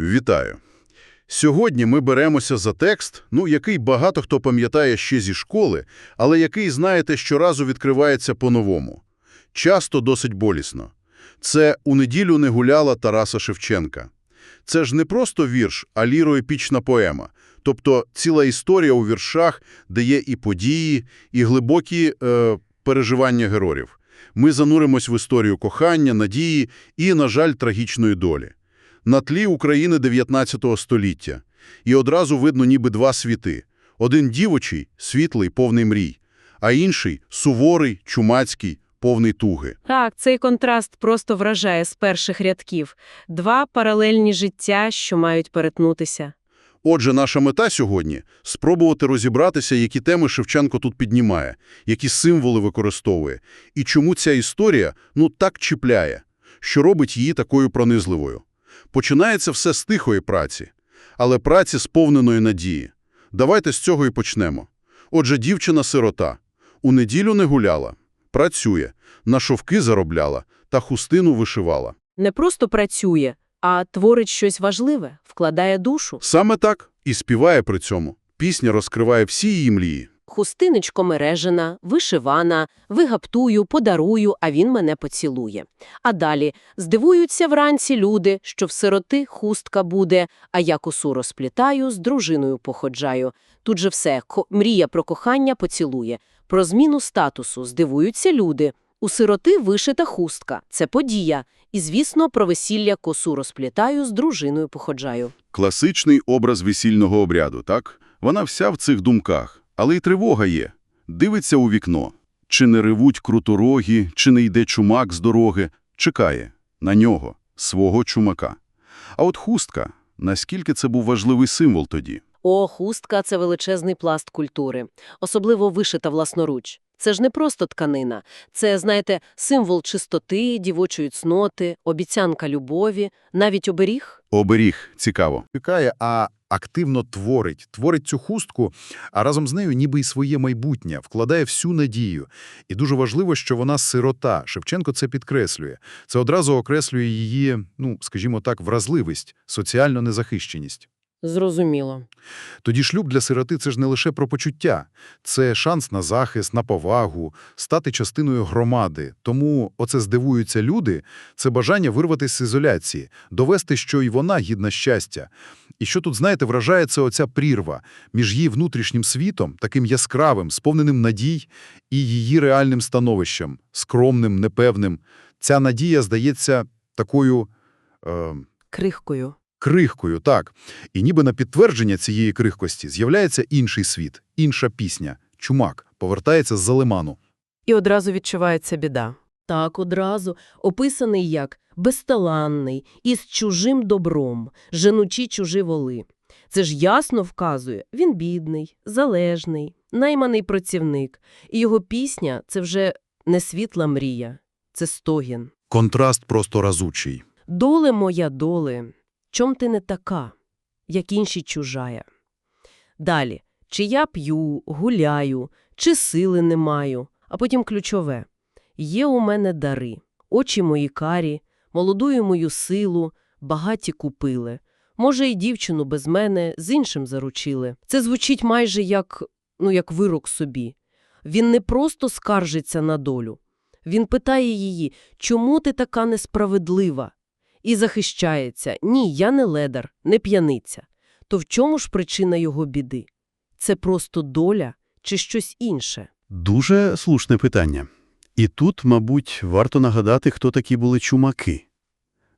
Вітаю! Сьогодні ми беремося за текст, ну, який багато хто пам'ятає ще зі школи, але який, знаєте, щоразу відкривається по-новому. Часто досить болісно. Це «У неділю не гуляла» Тараса Шевченка. Це ж не просто вірш, а ліроепічна поема. Тобто ціла історія у віршах, де є і події, і глибокі е, переживання героїв. Ми зануримось в історію кохання, надії і, на жаль, трагічної долі. На тлі України 19 століття. І одразу видно ніби два світи. Один дівочий, світлий, повний мрій, а інший – суворий, чумацький, повний туги. Так, цей контраст просто вражає з перших рядків. Два паралельні життя, що мають перетнутися. Отже, наша мета сьогодні – спробувати розібратися, які теми Шевченко тут піднімає, які символи використовує, і чому ця історія, ну, так чіпляє, що робить її такою пронизливою. Починається все з тихої праці, але праці сповненої надії. Давайте з цього і почнемо. Отже, дівчина-сирота. У неділю не гуляла, працює, на шовки заробляла та хустину вишивала. Не просто працює, а творить щось важливе, вкладає душу. Саме так і співає при цьому. Пісня розкриває всі її мрії. Хустиночко мережена, вишивана, вигаптую, подарую, а він мене поцілує. А далі здивуються вранці люди, що в сироти хустка буде, а я косу розплітаю, з дружиною походжаю. Тут же все, мрія про кохання поцілує. Про зміну статусу здивуються люди. У сироти вишита хустка – це подія. І, звісно, про весілля косу розплітаю, з дружиною походжаю. Класичний образ весільного обряду, так? Вона вся в цих думках. Але й тривога є. Дивиться у вікно. Чи не ревуть круторогі, чи не йде чумак з дороги. Чекає. На нього. Свого чумака. А от хустка. Наскільки це був важливий символ тоді? О, хустка – це величезний пласт культури, особливо вишита власноруч. Це ж не просто тканина. Це, знаєте, символ чистоти, дівочої цноти, обіцянка любові, навіть оберіг. Оберіг. Цікаво. Пікає, а активно творить. Творить цю хустку, а разом з нею ніби й своє майбутнє, вкладає всю надію. І дуже важливо, що вона сирота. Шевченко це підкреслює. Це одразу окреслює її, ну, скажімо так, вразливість, соціальну незахищеність. Зрозуміло. Тоді шлюб для сироти – це ж не лише про почуття. Це шанс на захист, на повагу, стати частиною громади. Тому оце здивуються люди – це бажання вирватися з ізоляції, довести, що і вона гідна щастя. І що тут, знаєте, вражає це оця прірва між її внутрішнім світом, таким яскравим, сповненим надій, і її реальним становищем, скромним, непевним. Ця надія здається такою... Е, Крихкою. Крихкою, так. І ніби на підтвердження цієї крихкості з'являється інший світ, інша пісня. Чумак повертається з-за лиману. І одразу відчувається біда. Так, одразу. Описаний як безталанний, із чужим добром, женучі чужі воли. Це ж ясно вказує, він бідний, залежний, найманий працівник. І його пісня – це вже не світла мрія, це стогін. Контраст просто разучий. Доле моя доле, чом ти не така, як інші чужая? Далі, чи я п'ю, гуляю, чи сили не маю, а потім ключове. Є у мене дари, очі мої карі, молодую мою силу, багаті купили. Може, і дівчину без мене з іншим заручили. Це звучить майже як, ну, як вирок собі. Він не просто скаржиться на долю. Він питає її, чому ти така несправедлива? І захищається. Ні, я не ледар, не п'яниця. То в чому ж причина його біди? Це просто доля чи щось інше? Дуже слушне питання. І тут, мабуть, варто нагадати, хто такі були чумаки.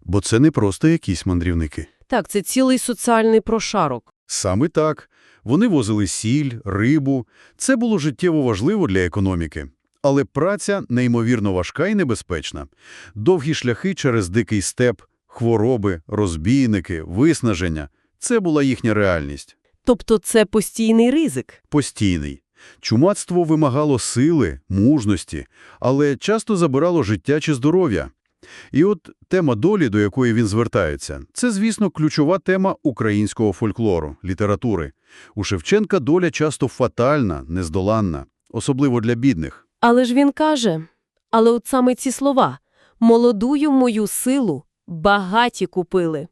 Бо це не просто якісь мандрівники. Так, це цілий соціальний прошарок. Саме так. Вони возили сіль, рибу. Це було життєво важливо для економіки. Але праця неймовірно важка і небезпечна. Довгі шляхи через дикий степ, хвороби, розбійники, виснаження – це була їхня реальність. Тобто це постійний ризик. Постійний. Чумацтво вимагало сили, мужності, але часто забирало життя чи здоров'я. І от тема долі, до якої він звертається, це, звісно, ключова тема українського фольклору, літератури. У Шевченка доля часто фатальна, нездоланна, особливо для бідних. Але ж він каже, але от саме ці слова «молодую мою силу багаті купили».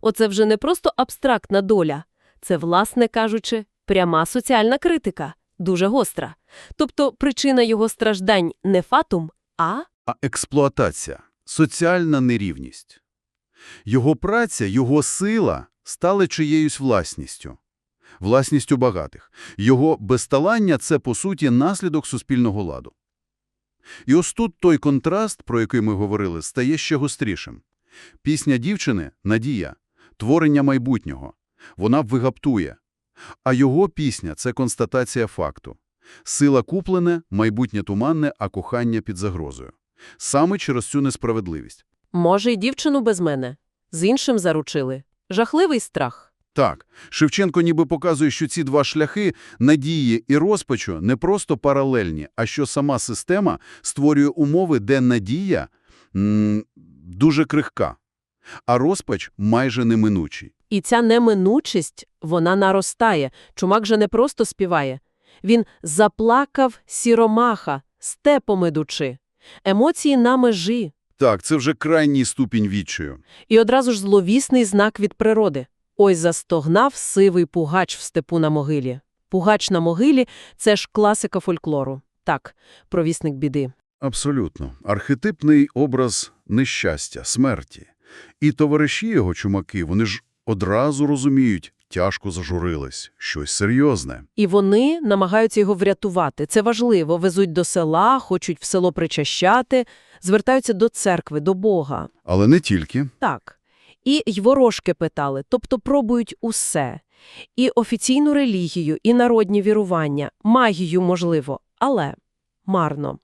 Оце вже не просто абстрактна доля. Це, власне кажучи, пряма соціальна критика, дуже гостра. Тобто причина його страждань не фатум, а А експлуатація, соціальна нерівність. Його праця, його сила стали чиєюсь власністю. Власністю багатих. Його безталання – це, по суті, наслідок суспільного ладу. І ось тут той контраст, про який ми говорили, стає ще гострішим. Пісня дівчини – надія, творення майбутнього. Вона вигаптує. А його пісня – це констатація факту. Сила куплене, майбутнє туманне, а кохання під загрозою. Саме через цю несправедливість. може й дівчину без мене. З іншим заручили. Жахливий страх. Так, Шевченко ніби показує, що ці два шляхи – надії і розпачу – не просто паралельні, а що сама система створює умови, де надія дуже крихка, а розпач майже неминучий. І ця неминучість, вона наростає. Чумак же не просто співає. Він заплакав сіромаха, степом ідучи. Емоції на межі. Так, це вже крайній ступінь відчаю. І одразу ж зловісний знак від природи. Ой, застогнав сивий пугач в степу на могилі. Пугач на могилі – це ж класика фольклору. Так, провісник біди. Абсолютно. Архетипний образ нещастя, смерті. І товариші його, чумаки, вони ж одразу розуміють, тяжко зажурились, щось серйозне. І вони намагаються його врятувати. Це важливо. Везуть до села, хочуть в село причащати, звертаються до церкви, до Бога. Але не тільки. Так. І й ворожки питали, тобто пробують усе. І офіційну релігію, і народні вірування, магію, можливо, але марно.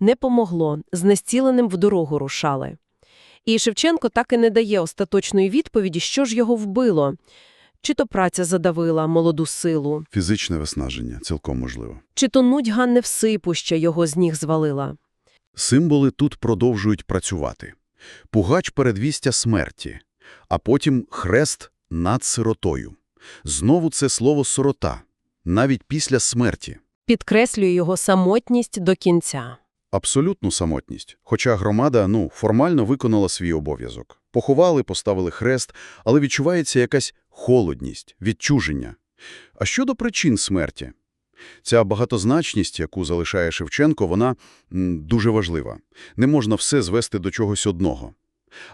Не помогло, знестіленим в дорогу рушали. І Шевченко так і не дає остаточної відповіді, що ж його вбило. Чи то праця задавила молоду силу, Фізичне виснаження, цілком можливо. чи то нудьга невсипуща його з ніг звалила. Символи тут продовжують працювати. Пугач передвістя смерті, а потім хрест над сиротою. Знову це слово «сирота», навіть після смерті. Підкреслює його самотність до кінця. Абсолютну самотність. Хоча громада, ну, формально виконала свій обов'язок. Поховали, поставили хрест, але відчувається якась холодність, відчуження. А щодо причин смерті? Ця багатозначність, яку залишає Шевченко, вона дуже важлива. Не можна все звести до чогось одного.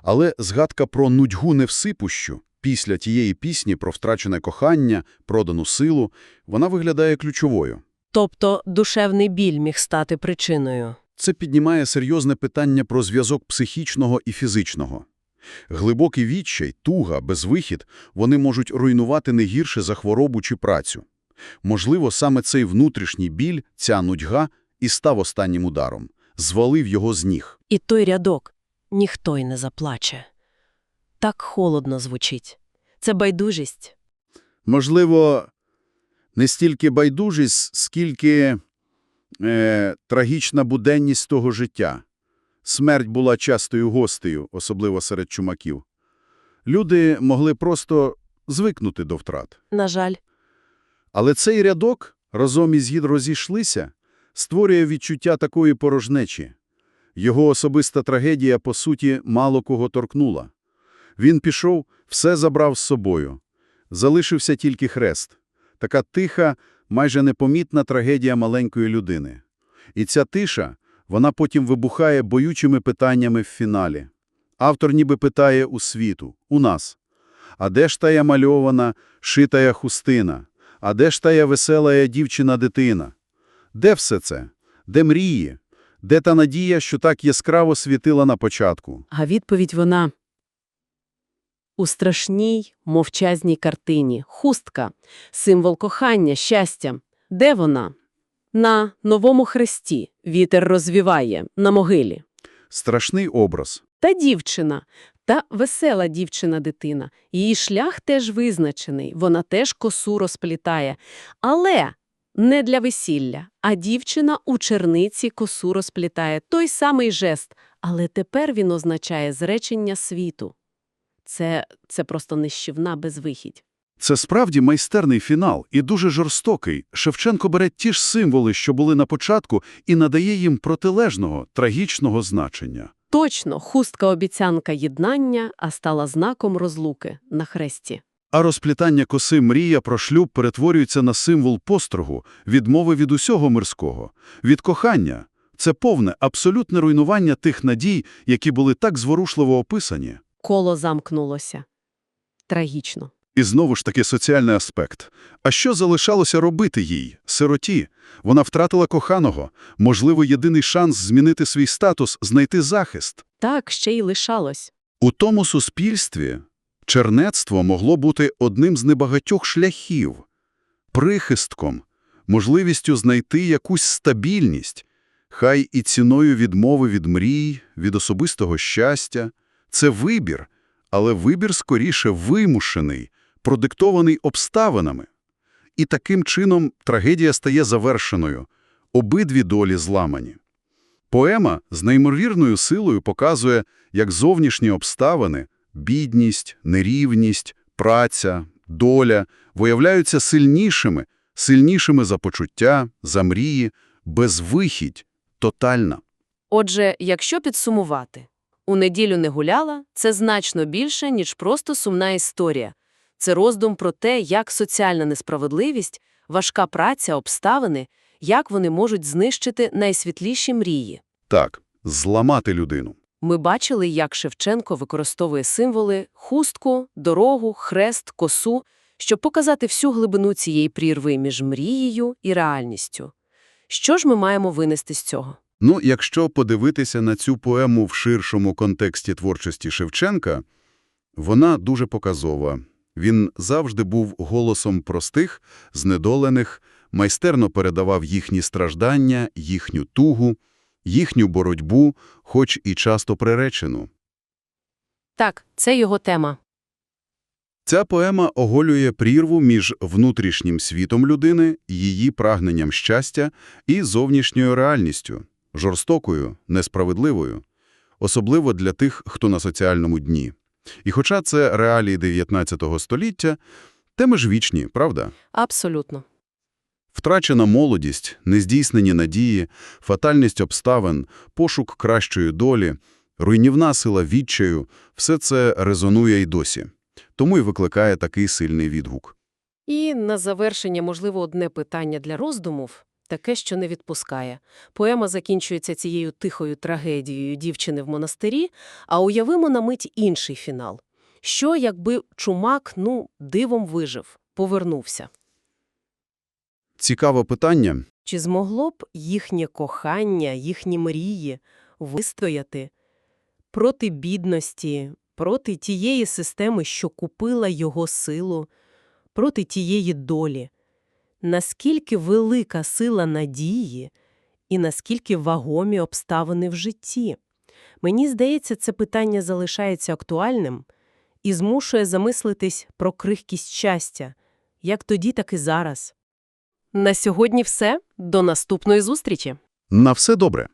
Але згадка про нудьгу невсипущу після тієї пісні про втрачене кохання, продану силу, вона виглядає ключовою. Тобто душевний біль міг стати причиною. Це піднімає серйозне питання про зв'язок психічного і фізичного. Глибокий відчай, туга, безвихід – вони можуть руйнувати не гірше за хворобу чи працю. Можливо, саме цей внутрішній біль, ця нудьга і став останнім ударом. Звалив його з ніг. І той рядок ніхто й не заплаче. Так холодно звучить. Це байдужість. Можливо, не стільки байдужість, скільки е, трагічна буденність того життя. Смерть була частою гостею, особливо серед чумаків. Люди могли просто звикнути до втрат. На жаль, Але цей рядок, разом із гід розійшлися, створює відчуття такої порожнечі. Його особиста трагедія, по суті, мало кого торкнула. Він пішов, все забрав з собою. Залишився тільки хрест. Така тиха, майже непомітна трагедія маленької людини. І ця тиша, вона потім вибухає боючими питаннями в фіналі. Автор ніби питає у світу, у нас. А де ж тая мальована, шитая хустина? А де ж тая веселая дівчина-дитина? Де все це? Де мрії? Де та надія, що так яскраво світила на початку? а відповідь вона у страшній, мовчазній картині. Хустка, символ кохання, щастя. Де вона? На новому хресті. Вітер розвіває, на могилі. Страшний образ. Та дівчина, та весела дівчина-дитина. Її шлях теж визначений, вона теж косу розплітає. Але не для весілля, а дівчина у черниці косу розплітає. Той самий жест, але тепер він означає зречення світу. Це, це просто нищівна безвихідь. Це справді майстерний фінал і дуже жорстокий. Шевченко бере ті ж символи, що були на початку, і надає їм протилежного, трагічного значення. Точно, хустка обіцянка єднання, а стала знаком розлуки на хресті. А розплітання коси мрія про шлюб перетворюється на символ построгу, відмови від усього мирського, від кохання. Це повне, абсолютне руйнування тих надій, які були так зворушливо описані. Коло замкнулося. Трагічно. І знову ж таки соціальний аспект. А що залишалося робити їй, сироті? Вона втратила коханого, можливо, єдиний шанс змінити свій статус, знайти захист. Так ще й лишалось. У тому суспільстві чернецтво могло бути одним з небагатьох шляхів, прихистком, можливістю знайти якусь стабільність, хай і ціною відмови від мрій, від особистого щастя. Це вибір, але вибір скоріше вимушений, продиктований обставинами. І таким чином трагедія стає завершеною, обидві долі зламані. Поема з неймовірною силою показує, як зовнішні обставини – бідність, нерівність, праця, доля – виявляються сильнішими, сильнішими за почуття, за мрії, безвихідь, тотальна. Отже, якщо підсумувати, у неділю не гуляла – це значно більше, ніж просто сумна історія. Це роздум про те, як соціальна несправедливість, важка праця, обставини, як вони можуть знищити найсвітліші мрії. Так, зламати людину. Ми бачили, як Шевченко використовує символи – хустку, дорогу, хрест, косу, щоб показати всю глибину цієї прірви між мрією і реальністю. Що ж ми маємо винести з цього? Ну, якщо подивитися на цю поему в ширшому контексті творчості Шевченка, вона дуже показова. Він завжди був голосом простих, знедолених, майстерно передавав їхні страждання, їхню тугу, їхню боротьбу, хоч і часто приречену. Так, це його тема. Ця поема оголює прірву між внутрішнім світом людини, її прагненням щастя і зовнішньою реальністю, жорстокою, несправедливою, особливо для тих, хто на соціальному дні. І хоча це реалії 19 століття, теми ж вічні, правда? Абсолютно. Втрачена молодість, нездійснені надії, фатальність обставин, пошук кращої долі, руйнівна сила відчаю – все це резонує й досі. Тому й викликає такий сильний відгук. І на завершення, можливо, одне питання для роздумів, таке, що не відпускає. Поема закінчується цією тихою трагедією дівчини в монастирі, а уявимо на мить інший фінал. Що, якби Чумак, ну, дивом вижив, повернувся? Цікаве питання. Чи змогло б їхнє кохання, їхні мрії вистояти проти бідності, проти тієї системи, що купила його силу, проти тієї долі? Наскільки велика сила надії і наскільки вагомі обставини в житті? Мені здається, це питання залишається актуальним і змушує замислитись про крихкість щастя, як тоді, так і зараз. На сьогодні все. До наступної зустрічі. На все добре.